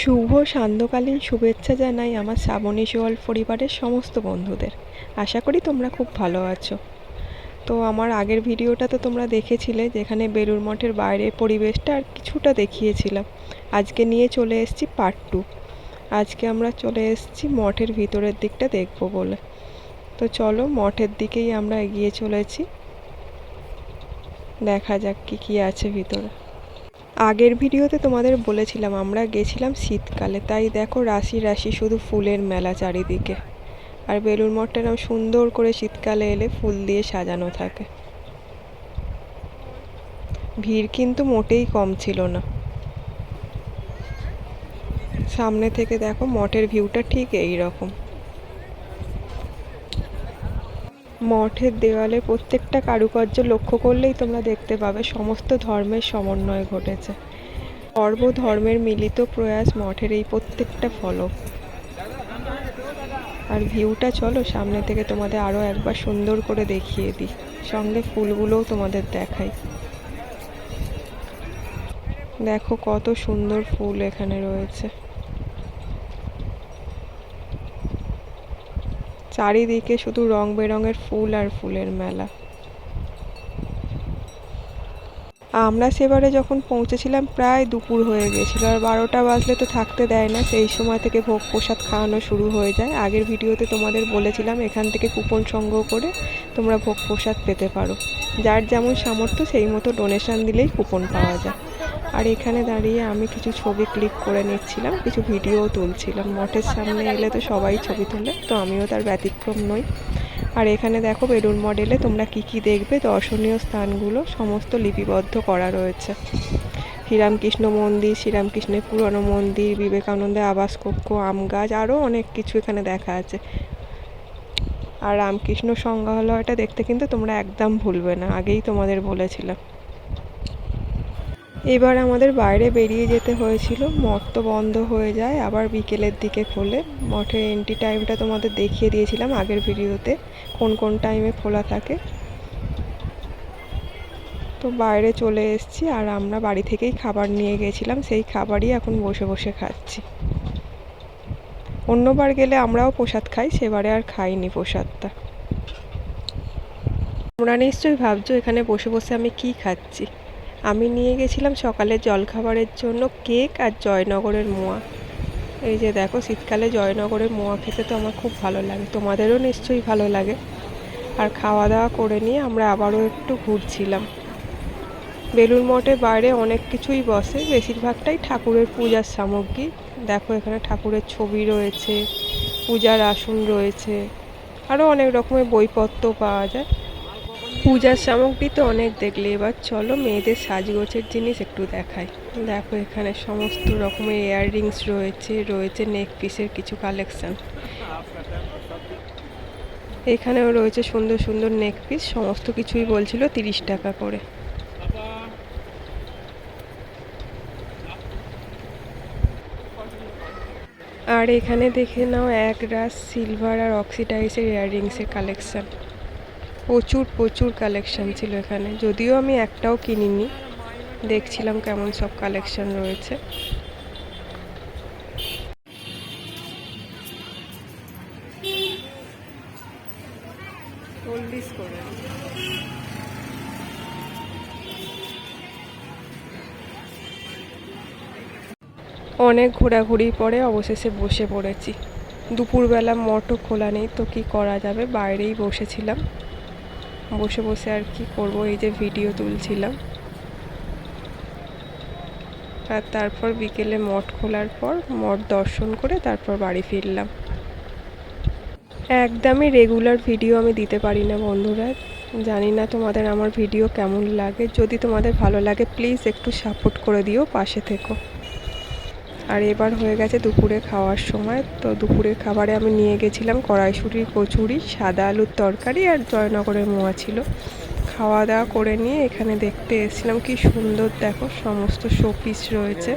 শুভ সান্ধ্যকালীন শুভেচ্ছা জানাই আমার শ্রাবণী সোয়াল পরিবারের সমস্ত বন্ধুদের। আশা করি তোমরা খুব ভালো আছো। তো আমার আগের ভিডিওটা তো তোমরা দেখেছিলে যেখানে বেলুর মঠের বাইরের পরিবেশটা আর কিছুটা দেখিয়েছিলাম। আজকে নিয়ে চলে এসেছি পার্ট টু আজকে আমরা চলে এসেছি মঠের ভিতরের দিকটা দেখব বলে। তো চলো মঠের দিকেই আমরা এগিয়ে চলেছি। দেখা যাক কি কি আছে ভিতরে। আগের ভিডিওতে তোমাদের বলেছিলাম, আমরা গেছিলাম শীতকালে। তাই দেখো রাশি রাশি শুধু ফুলের মেলা চারিদিকে। আর বেলুর মঠটা এরকম সুন্দর করে শীতকালে এলে ফুল দিয়ে সাজানো থাকে। ভিড় কিন্তু মোটেই কম ছিল না। সামনে থেকে দেখো মঠের ভিউটা ঠিক এই রকম মঠের দেওয়ালে প্রত্যেকটা কারুকার্য লক্ষ্য করলেই তোমরা দেখতে পাবে সমস্ত ধর্মের সমন্বয় ঘটেছে। সর্বধর্মের মিলিত প্রয়াস মঠের এই প্রত্যেকটা ফলক। আর ভিউটা চলো সামনে থেকে তোমাদের আরও একবার সুন্দর করে দেখিয়ে দিই। সঙ্গে ফুলগুলোও তোমাদের দেখাই। দেখো কত সুন্দর ফুল এখানে রয়েছে। চারিদিকে শুধু রং বেরঙের ফুল আর ফুলের মেলা। আমরা সেবারে যখন পৌঁছেছিলাম, প্রায় দুপুর হয়ে গেছিল। আর বারোটা বাজলে তো থাকতে দেয় না, সেই সময় থেকে ভোগ প্রসাদ খাওয়ানো শুরু হয়ে যায়। আগের ভিডিওতে তোমাদের বলেছিলাম, এখান থেকে কুপন সংগ্রহ করে তোমরা ভোগ প্রসাদ পেতে পারো। যার যেমন সামর্থ্য, সেই মতো ডোনেশন দিলেই কুপন পাওয়া যায়। আর এখানে দাঁড়িয়ে আমি কিছু ছবি ক্লিক করে নিচ্ছিলাম, কিছু ভিডিও তুলছিলাম। মঠের সামনে এলে তো সবাই ছবি তোলে, তো আমিও তার ব্যতিক্রম নই। আর এখানে দেখো বেলুন মডেলে তোমরা কি কি দেখবে, দর্শনীয় স্থানগুলো, সমস্ত লিপিবদ্ধ করা রয়েছে। শ্রীরামকৃষ্ণ মন্দির, শ্রীরামকৃষ্ণের পুরনো মন্দির, বিবেকানন্দের আবাস কক্ষ, আম গাছ আরও অনেক কিছু এখানে দেখা আছে। আর রামকৃষ্ণ সংগ্রহালয়টা দেখতে কিন্তু তোমরা একদম ভুলবে না, আগেই তোমাদের বলেছিলাম। এবার আমাদের বাইরে বেরিয়ে যেতে হয়েছিল। মঠ তো বন্ধ হয়ে যায়, আবার বিকেলের দিকে খোলে। মঠের এন্ট্রি টাইমটা তোমাদের দেখিয়ে দিয়েছিলাম আগের ভিডিওতে, কোন কোন টাইমে খোলা থাকে। তো বাইরে চলে এসেছি আর আমরা বাড়ি থেকেই খাবার নিয়ে গেছিলাম, সেই খাবারই এখন বসে বসে খাচ্ছি। অন্যবার গেলে আমরাও প্রসাদ খাই, সেবারে আর খাইনি প্রসাদটা। তোমরা নিশ্চয়ই ভাবছ এখানে বসে বসে আমি কি খাচ্ছি। আমি নিয়ে গেছিলাম সকালে জলখাবারের জন্য কেক আর জয়নগরের মোয়া। এই যে দেখো, শীতকালে জয়নগরের মোয়া খেতে তো আমার খুব ভালো লাগে। তোমাদেরও নিশ্চয়ই ভালো লাগে। আর খাওয়া দাওয়া করে নিয়ে আমরা আবারও একটু ঘুরছিলাম। বেলুর মঠের বাইরে অনেক কিছুই বসে। বেশিরভাগটাই ঠাকুরের পূজার সামগ্রী। দেখো, এখানে ঠাকুরের ছবি রয়েছে, পূজার আসন রয়েছে। আরও অনেক রকমের বইপত্র পাওয়া যায়। পূজার সামগ্রী তো অনেক দেখলে। এবার চলো মেয়েদের সাজগোছের জিনিস একটু দেখাই। দেখো, এখানে সমস্ত রকমের ইয়াররিংস রয়েছে রয়েছে নেক পিসের কিছু কালেকশন এখানেও রয়েছে সুন্দর সুন্দর নেক পিস সমস্ত কিছুই বলছিল তিরিশ টাকা করে। আর এখানে দেখে নাও এক রাস সিলভার আর অক্সিডাইজের ইয়াররিংসের কালেকশন প্রচুর প্রচুর কালেকশন ছিল এখানে। যদিও আমি একটাও কিনিনি। দেখছিলাম কেমন সব কালেকশন রয়েছে। অনেক ঘোরাঘুরি পরে অবশেষে বসে পড়েছি। দুপুরবেলা মঠও খোলা নেই, তো কি করা যাবে? বাইরেই বসেছিলাম। বসে বসে আর কি করব, এই যে ভিডিও তুলছিলাম। আর তারপর বিকেলে মঠ খোলার পর, মঠ দর্শন করে তারপর বাড়ি ফিরলাম। একদমই রেগুলার ভিডিও আমি দিতে পারি না বন্ধুরা। জানি না তোমাদের আমার ভিডিও কেমন লাগে। যদি তোমাদের ভালো লাগে প্লিজ একটু সাপোর্ট করে দিও, পাশে থেকো। আর এবার হয়ে গেছে দুপুরে খাওয়ার সময়। তো দুপুরের খাবারে আমি নিয়ে গেছিলাম কড়াইশুটির কচুরি, সাদা আলুর তরকারি আর জয়নগরের মোয়া ছিল। খাওয়া দাওয়া করে নিয়ে এখানে দেখতে এসেছিলাম, কি সুন্দর দেখো, সমস্ত শোপিস রয়েছে।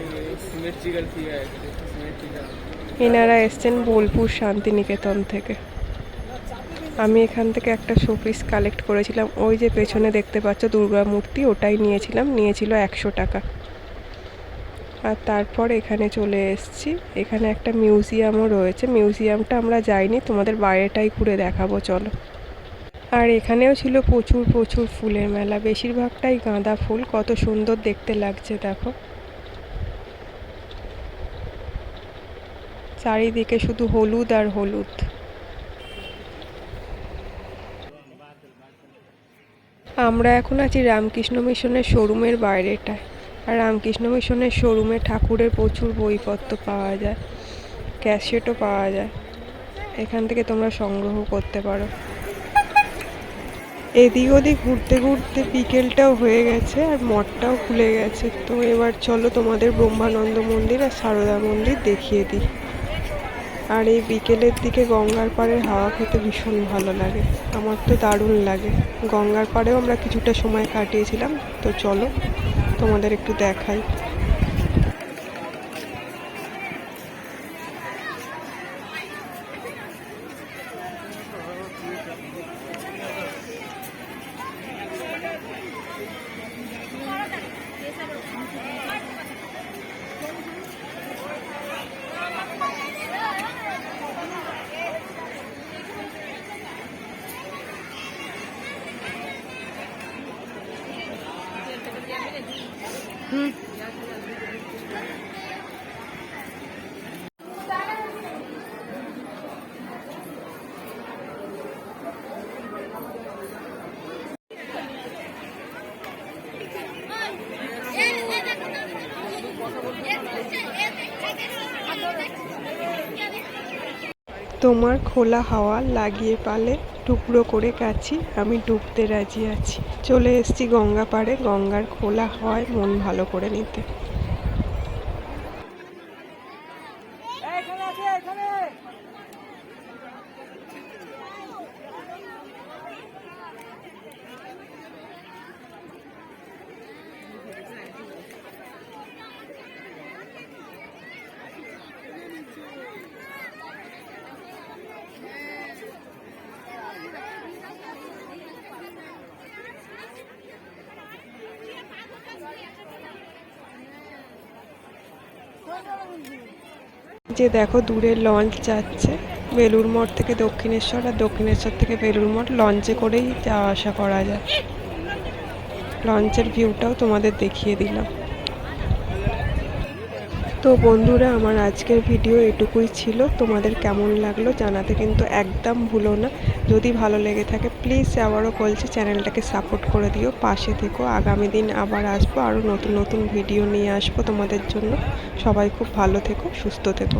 এনারা এসছেন বোলপুর শান্তিনিকেতন থেকে। আমি এখান থেকে একটা শোপিস কালেক্ট করেছিলাম। ওই যে পেছনে দেখতে পাচ্ছ দুর্গা মূর্তি, ওটাই নিয়েছিলাম, নিয়েছিল একশো টাকা। আর তারপর এখানে চলে এসেছি। এখানে একটা মিউজিয়ামও রয়েছে। মিউজিয়ামটা আমরা যাইনি, তোমাদের বাইরেটাই ঘুরে দেখাবো, চলো। আর এখানেও ছিল প্রচুর প্রচুর ফুলের মেলা। বেশিরভাগটাই গাঁদা ফুল। কত সুন্দর দেখতে লাগছে, দেখো। চারিদিকে শুধু হলুদ আর হলুদ। আমরা এখন আছি রামকৃষ্ণ মিশনের শোরুমের বাইরেটায়। আর রামকৃষ্ণ মিশনের শোরুমে ঠাকুরের প্রচুর বইপত্র পাওয়া যায়, ক্যাসেটও পাওয়া যায়। এখান থেকে তোমরা সংগ্রহ করতে পারো। এদিক ওদিক ঘুরতে ঘুরতে বিকেলটাও হয়ে গেছে আর মঠটাও খুলে গেছে। তো এবার চলো তোমাদের ব্রহ্মানন্দ মন্দির আর সারদা মন্দির দেখিয়ে দিই। আর এই বিকেলের দিকে গঙ্গার পাড়ের হাওয়া খেতে ভীষণ ভালো লাগে। আমার তো দারুণ লাগে। গঙ্গার পাড়েও আমরা কিছুটা সময় কাটিয়েছিলাম। তো চলো তোমাদের একটু দেখাই। হুম তোমার খোলা হাওয়া লাগিয়ে পালে টুকরো করে কাছি, আমি ডুবতে রাজি আছি। চলে এসছি গঙ্গা পাড়ে, গঙ্গার খোলা হাওয়ায় মন ভালো করে নিতে। যে দেখো দূরে লঞ্চ যাচ্ছে বেলুর মঠ থেকে দক্ষিণেশ্বর আর দক্ষিণেশ্বর থেকে বেলুর মঠ। লঞ্চে করেই যাওয়া আসা করা যায়। লঞ্চের ভিউটাও তোমাদের দেখিয়ে দিলাম। তো বন্ধুরা, আমার আজকের ভিডিও এটুকুই ছিল। তোমাদের কেমন লাগল জানাতে কিন্তু একদম ভুলো না। যদি ভালো লেগে থাকে প্লিজ আবারও বলছি, চ্যানেলটাকে সাপোর্ট করে দিও। পাশে থেকো। আগামী দিন আবার আসব, আরও নতুন নতুন ভিডিও নিয়ে আসব তোমাদের জন্য। সবাই খুব ভালো থেকো, সুস্থ থেকো।